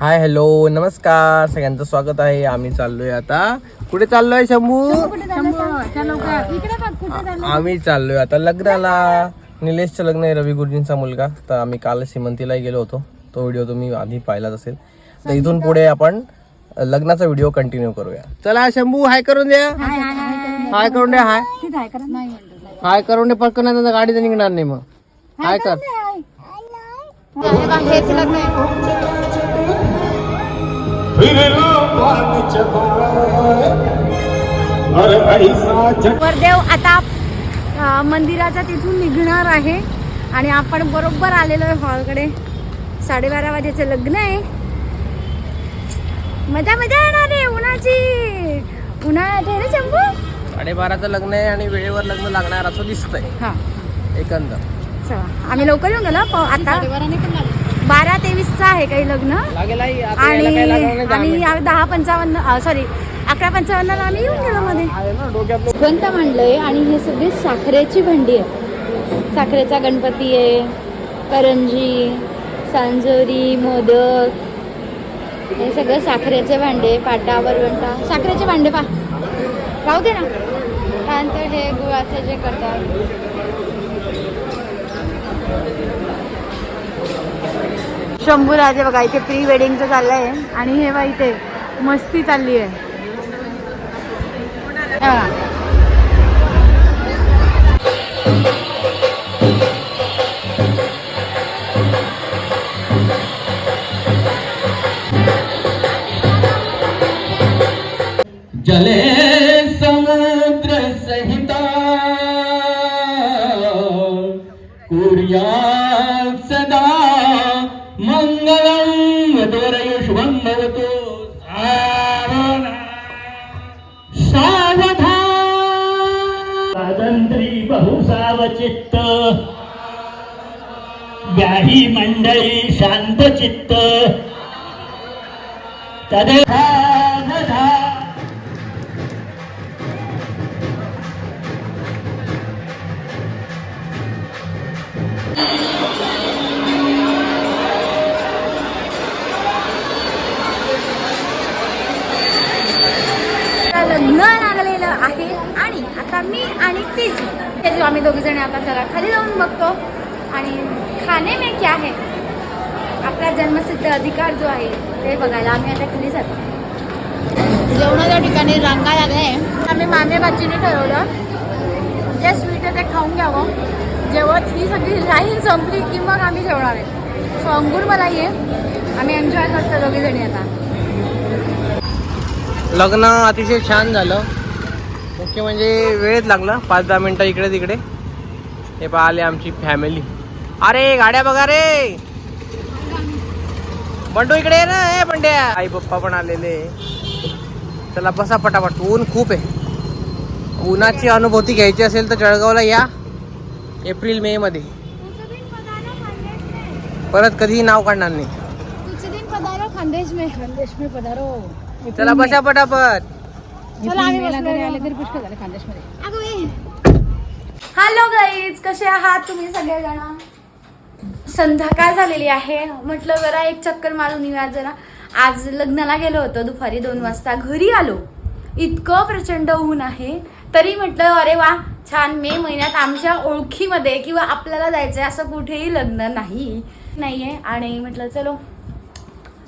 Hi hello नमस्कार. सगळ्यांचं स्वागत आहे. आम्ही चाललोय आता. कुठे चाललोय शंभू? आम्ही चाललोय आता लग्नाला. निलेशचं लग्न आहे रवी गुरुजींचा मुलगा. तर आम्ही काल श्रीमंतीला गेलो होतो. तो व्हिडिओ तुम्ही आधी पाहिलाच असेल. तर इथून पुढे आपण लग्नाचा व्हिडिओ कंटिन्यू करूया. चला शंभू हाय करून द्या. हाय करून द्या हाय. हाय करून दे पटकन गाडी तर निघणार नाही मग. हाय कर. हेच लग्न आहे वरदेव आता अ, मंदिराच्या तिथून निघणार आहे. आणि आपण बरोबर आलेलो आहे हॉलकडे. साडेबारा वाजेचं लग्न आहे. मजा मजा येणार आहे उन्हाची. उन्हाळ्यात आहे ना शंभू? साडेबाराचं लग्न आहे आणि वेळेवर लग्न लागणार असं दिसतंय. हा. एकंदर. चला आम्ही लवकर येऊन गेलो आता. बारा तेवीसचं आहे काही लग्न. आणि नाही, दहा आणि मिनिटं. दहा पंचावन्न सॉरी अकरा पंचावन्नला आम्ही येऊन गेलो मध्ये आहे ना डोक्यात ग्रंथ मांडलंय आणि हे सगळी साखरेची भांडी आहे साखरेचा गणपती आहे करंजी सांजोरी मोदक हे सगळं साखरेचे भांडे पाटा वरवंटा. साखरेचे भांडे पा राहू दे ना. त्यानंतर हे गुळाचं जे करतात. शंभू राजे बघा इथे प्री वेडिंगचं चाललंय. आणि हे बघा इथे मस्ती चालली आहे. जले समुद्र सहित कुर्या चित्त. याही मंडळी शांतचित्त चित्त. आता आता मी आणि तेजू तेजू आम्ही दोघी जण आता जरा खाली जाऊन बघतो. आणि खाणे में क्या है आपला जन्मसिद्ध अधिकार जो आहे ते बघायला आम्ही आता खाली जातो. जेवणाच्या ठिकाणी रांगा लागल्या. आम्ही मामे बाजीने ठरवलं जे स्वीट आहे ते खाऊन घ्यावं. जेव्हा ही सगळी लाईन संपली की मग आम्ही जेवणार आहे. सो अंगूर मला ये आम्ही एन्जॉय करतो दोघी जणी आता. लग्न अतिशय छान झालं. मुख्य म्हणजे वेळेत लागला. पाच दहा मिनटं इकडे तिकडे. हे पाहिले आमची फॅमिली अरे गाड्या बघा रे. बंडू इकडे ये ना ए बंड्या. आई पप्पा पण आलेले. चला बसा पटापट. ऊन खूप आहे. उन्हाची अनुभूती घ्यायची असेल तर जळगावला या. एप्रिल मे मध्ये. परत कधीही नाव काढणार नाही. चला बसा पटापट. हॅलो गाईज कसे आहात तुम्ही सगळेजण? संध्याकाळ झालेली आहे. म्हटलं जरा एक चक्कर मारून येऊया जरा. आज लग्नाला गेलो होतो दुपारी दोन वाजता. घरी आलो. इतकं प्रचंड ऊन आहे. तरी म्हटलं अरे वा छान. मे महिन्यात आमच्या ओळखीमध्ये किंवा आपल्याला जायचं असं कुठेही लग्न नाही. नाहीये. आणि म्हटलं चलो.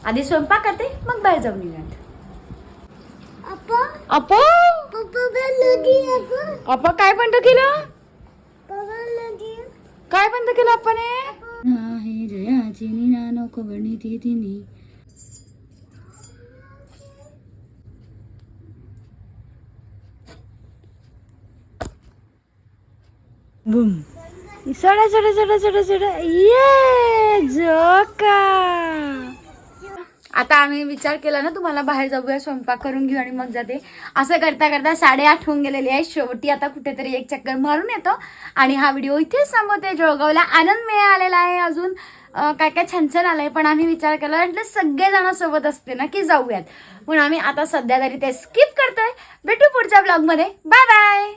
आधी स्वयंपाक करते मग बाहेर जाऊन येऊयात. अपो? अपा काय बंद केलं? काय बंद केलं आपण आहे जयाची निना नको गणिती तिनी बुम. चढा चढा चढा चढा चढा ये जोका. आता आम्ही विचार केला ना तुम्हाला बाहेर जाऊया स्वयंपाक करून घेऊ आणि मग जाते. असं करता करता साडेआठ होऊन गेलेली आहे. शेवटी आता कुठेतरी एक चक्कर मारून येतो. आणि हा व्हिडिओ इथेच थांबवते. जळगावला आनंद मिळालेला आहे अजून. काय काय छान छान आलंय पण आम्ही विचार केला म्हटलं सगळेजण सोबत असते ना की जाऊयात. पण आम्ही आता सध्या तरी ते स्किप करतोय. भेटू पुढच्या ब्लॉगमध्ये बाय बाय